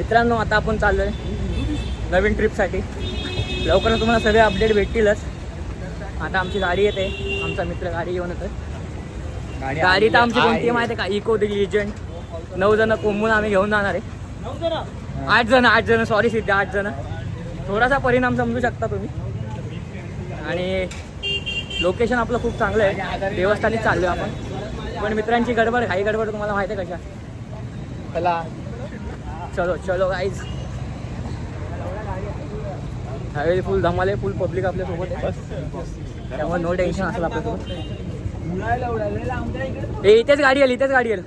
मित्रांनो आता आपण चाललोय नवीन ट्रिपसाठी लवकरच तुम्हाला सगळे अपडेट भेटतीलच. आता आमची गाडी येते. आमचा मित्र गाडी घेऊन येतोय. गाडी तर आमची कोणती आहे. माहिती आहे का? इको दी लिजंड नऊ जण कोंबून आम्ही घेऊन जाणार आहे. आठ जण आठ जण. सॉरी सिद्ध आठ जण. थोडासा परिणाम समजू शकता तुम्ही. आणि लोकेशन आपलं खूप चांगलं आहे. देवस्थानीच चाललो आपण. पण मित्रांची गडबड घाई गडबड तुम्हाला माहिती आहे कशा? चला. चलो चलो गाईज हायवे फुल धमाल आहे फुल पब्लिक आपल्यासोबत आहे त्यामुळे नो टेन्शन असेल आपल्यासोबत. ए इथेच गाडी आली इथेच गाडी आली.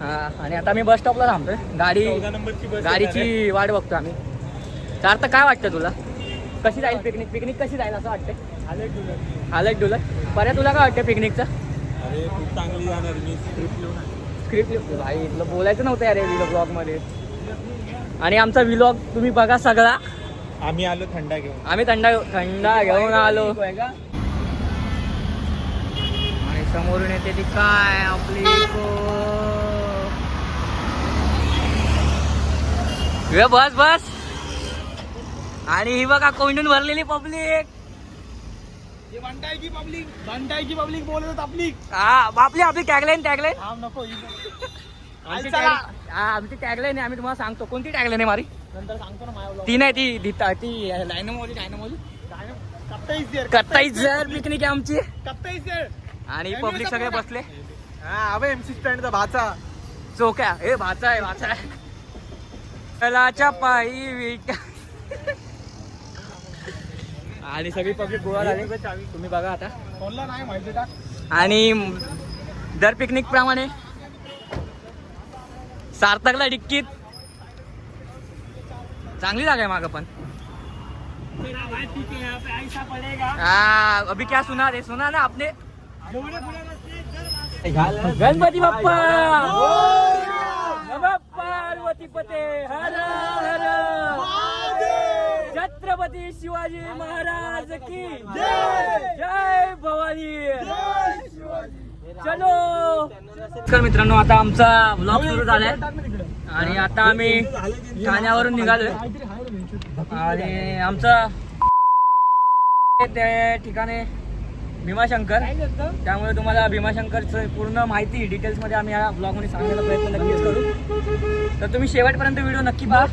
हां आणि आता मी बस स्टॉपला थांबतोय. गाडी गाडीची वाट बघतो आम्ही. तर तर काय वाटतं तुला? कशी जाईल पिकनिक पिकनिक कशी जाईल असं वाटतंय? हालत डुलत पर्या तुला काय वाटतं पिकनिकचं अरे स्क्रिप्ट भाई इथलं बोलायचं नव्हतं यार व्हिडिओ ब्लॉगमध्ये. आणि आमचा व्लॉग तुम्ही बघा सगळा. आम्ही आलो थंडा घेऊन. आम्ही थंडा थंडा घेऊन आलो. आणि समोरून येते ती काय आपली बस बस. आणि ही बघा कोंडून भरलेली पब्लिक की पब्लिक की पब्लिक बोलत पब्लिक हा आपली आपली टॅगलाईन टॅगलाईन हा नको आमची tag- हा आमची टॅगलाईन आहे आम्ही तुम्हाला सांगतो. कोणती टॅगलाईन आहे मारी? नंतर सांगतो ना माझ्या ती नाही ती ती ती डायनमोली डायनमोली कत्ताई जर पिकनिक आहे आमची. कत्ताईस देर आणि पब्लिक सगळे बसले. हा अबे एमसी स्टँडचा भाचा. चोक्या. हे भाचा आहे भाचा आहे. कलाच्या पायी विक आणि सगळी पब्लिक गोळा झाली तुम्ही बघा आता. कोणला नाही माहिती आणि दर पिकनिक प्रमाणे सार्थकला डिक्कीत. चांगली जागा आहे मागं पण. हाँ अभी क्या सुना रे सुना ना आपने. गणपती बाप्पा! नमः पार्वती पते हर हर छत्रपती शिवाजी महाराज की जय! भवानी! चलो! तर मित्रांनो आता आमचा ब्लॉग सुरू झालाय. आणि आता आम्ही ठाण्यावरून निघालोय. आणि आमचं त्या ठिकाणी भीमाशंकर. त्यामुळे तुम्हाला भीमाशंकरचं पूर्ण माहिती डिटेल्समध्ये आम्ही या ब्लॉगमध्ये सांगण्याचा प्रयत्न नक्कीच करू. तर तुम्ही शेवटपर्यंत व्हिडिओ नक्की पहा.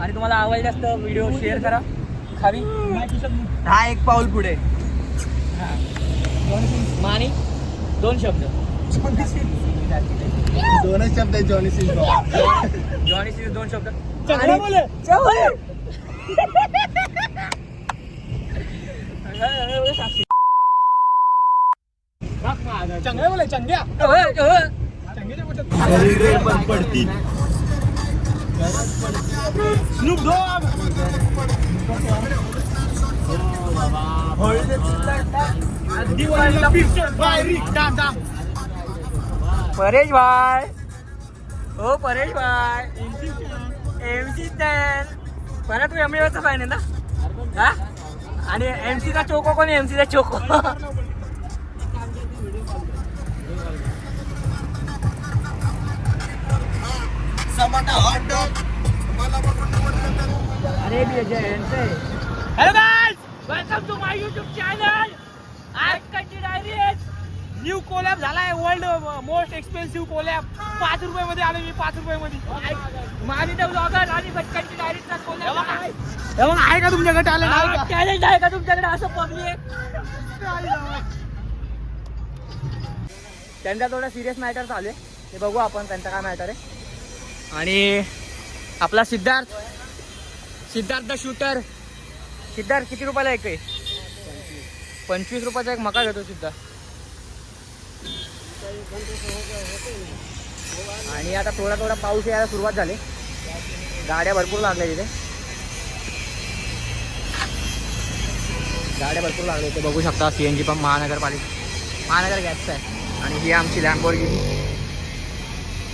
आणि तुम्हाला आवडल्यास तर व्हिडिओ शेअर करा. खाली हा एक पाऊल पुढे. मानी? दोन शब्द. दोनच शब्द आहेत जॉनी सिंग. जॉनी सिरीज दोन शब्द. चांगलं बोले. चांगलं. चांगल्या बोले चंग्या. शरीरे पण पडती. स्नूप डॉग परेश भाई। हो परेश भाई। एम सी परत तू एम चा फॅन आहे ना? आणि एम सीचा चोको कोण एम सीचा चोको अरे hello guys welcome to my YouTube channel आज कंटी डायरीज न्यू कोलॅब झालाय वर्ल्ड मोस्ट एक्सपेन्सिव्ह कोलॅब पाच रुपये मध्ये आले मी पाच रुपये मध्ये माझी तर ब्लॉगर आणि भटकंटी डायरीजचा कोण आहे आहे का तुमच्याकडे टॅलेंट आहे का? टॅलेंट आहे का तुमच्याकडे? असं पब्लिक त्यांचा थोडा सिरियस मॅटर चालू आहे. ते बघू आपण त्यांचा काय मॅटर आहे. आणि आपला सिद्धार्थ सिद्धार्थ द शूटर सिद्धार्थ किती रुपयाला एक आहे? पंचवीस रुपयाचा एक मका घेतो सिद्धार्थ. आणि आता थोडा थोडा पाऊस यायला सुरुवात झाली. गाड्या भरपूर लागल्या तिथे. गाड्या भरपूर लागल्या इथे. बघू शकता सी एन जी पंप महानगरपालिका महानगर गॅसचा आहे. आणि ही आमची लॅम्बोर्गिनी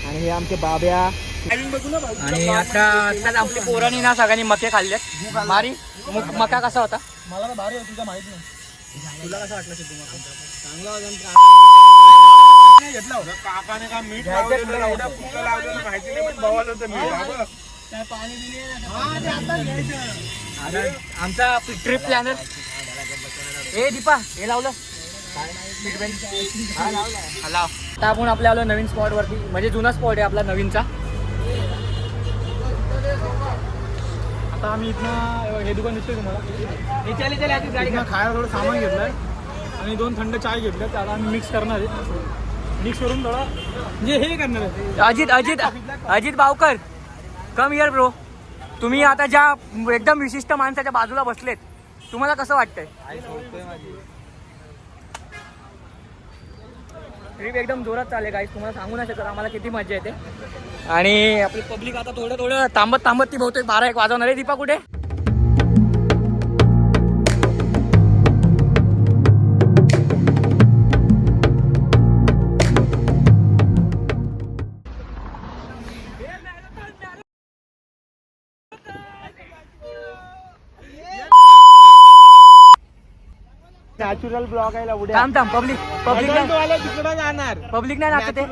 आणि हे आमचे बाब्या आणि आता आपली पोरांनी ना सगळ्यांनी मके खाल्लेत. मारी मु- मका कसा होता? मला तर भारी तुझा माहीत नाही. तुला कसा वाटला सिद्धू मका? घेतला होता. काकाने का मीठ लावलेलं एवढ्या फुलं लावलेलं माहिती नाही पण भावाला होतं मीठ. हा बघ. अरे, आमचा ट्रिप प्लॅनर. ए दीपा हे लावलं. हा, लाव. आपण आपल्या आलो नवीन स्पॉट वरती. म्हणजे जुना स्पॉट आहे आपला नवीनचा. आता आम्ही इथनं हे दुकान दिसतोय तुम्हाला. इथनं खायला थोडं सामान घेतलंय. आणि दोन थंड चाय घेतल्या त्याला आम्ही मिक्स करणार आहे. मिक्स करून थोडं म्हणजे हे करणार आहे. Ajit Ajit Ajit Bavkar come here bro तुम्ही आता ज्या एकदम विशिष्ट माणसाच्या बाजूला बसलेत तुम्हाला कसं वाटतंय? ट्रिप एकदम जोरात चालले गाईस तुम्हाला सांगू नाही शकत आम्हाला किती मजा येते. आणि आपली पब्लिक आता थोडं थोडं थांबत थांबत ती बहुतेक बारा एक वाजवणार आहे. दीपा कुठे? नॅचरल ब्लॉग आहे उद्या. थांब थांब पब्लिक पब्लिक नाही. तिकडं जाणार. पब्लिक नाही नाचते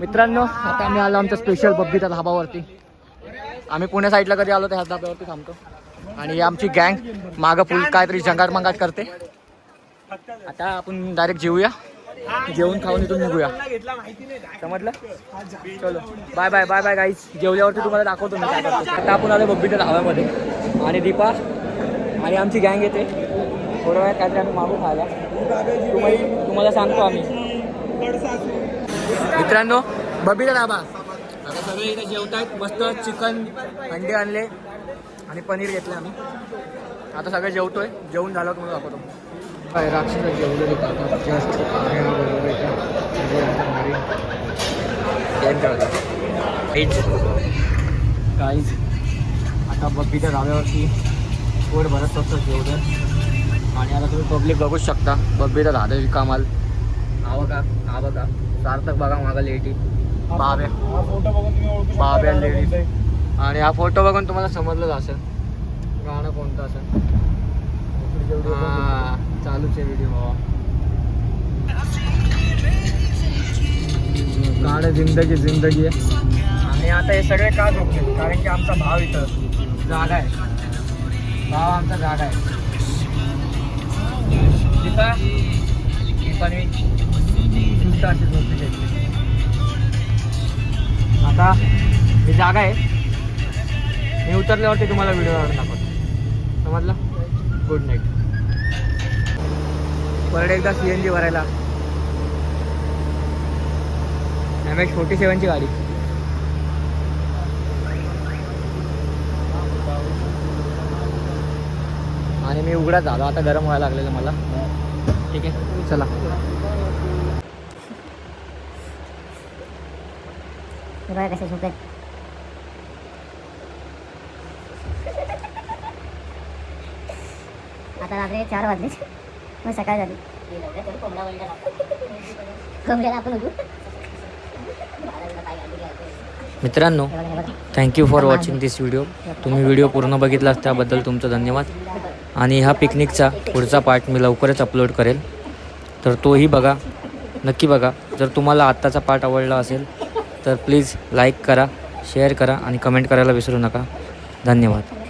मित्रांनो आता आम्ही आलो आमच्या स्पेशल बब्बीच्या धाबावरती. आम्ही पुण्या साईडला कधी आलो त्या धाब्यावरती थांबतो. आणि आमची गँग मागं फुल काहीतरी जंगाट मंगाट करते. आता आपण डायरेक्ट जेवूया जेवण खाऊन इथून निघूया. समजलं? चलो. Bye bye bye bye guys जेवल्यावरती तुम्हाला दाखवतो मी काय करतो आता आपण आलो बब्बीच्या धाव्यामध्ये आणि दीपा आणि आमची गँग येते. थोड्या वेळात काहीतरी आम्ही मागू खायला तुम्ही तुम्हाला सांगतो आम्ही. मित्रांनो बबीचा धाबा. आता सगळे इथे जेवतायत. मस्त चिकन अंडे आणले. आणि पनीर घेतलं आम्ही. आता सगळे जेवतोय. जेवून झालं तुम्हाला दाखवतो. काय राक्षस जेवलेले आता जस्ट काहीच आता बब्बीच्या धाब्यावरती पोट भरत तसं जेवलं आणि आता तुम्ही पब्लिक बघूच शकता. बब्बीचा धाब्या कामाल हा बघा हा बघा. सार्थक बघा मागा बाब्या ओळखू बाब्या शकता लेडीज. आणि हा फोटो बघून तुम्हाला समजलंच असेल. गाणं कोणतं असेल? हा, चालूच आहे व्हिडिओ गाणं जिंदगी जिंदगी. आहे आणि आता हे सगळे का झोपले कारण की आमचा भाव इथं जागा आहे. भाव आमचा जागा आहे. अशी झोपली आता ही जागा आहे. मी उतरल्यावरती तुम्हाला व्हिडिओ दाखवतो. समजलं? गुड नाईट परत एकदा सी एन जी भरायला. एम एच फोर्टी सेवनची गाडी. आणि मी उघडा झालो. आता गरम व्हायला लागलेलं मला. ठीक आहे. चला. कसे सुटे आता रात्री चार वाजले. मग सकाळ झाली. कोंबड्याला आपण उठू. मित्रांनो. Thank you for watching this video तुम्ही व्हिडिओ पूर्ण बघितलास त्याबद्दल तुमचं धन्यवाद. आणि हा पिकनिकचा पुढचा पार्ट मी लवकरच अपलोड करेल. तर तोही बघा. नक्की बघा. जर तुम्हाला आत्ताचा पार्ट आवडला असेल तर प्लीज लाईक करा शेअर करा आणि कमेंट करायला विसरू नका. धन्यवाद.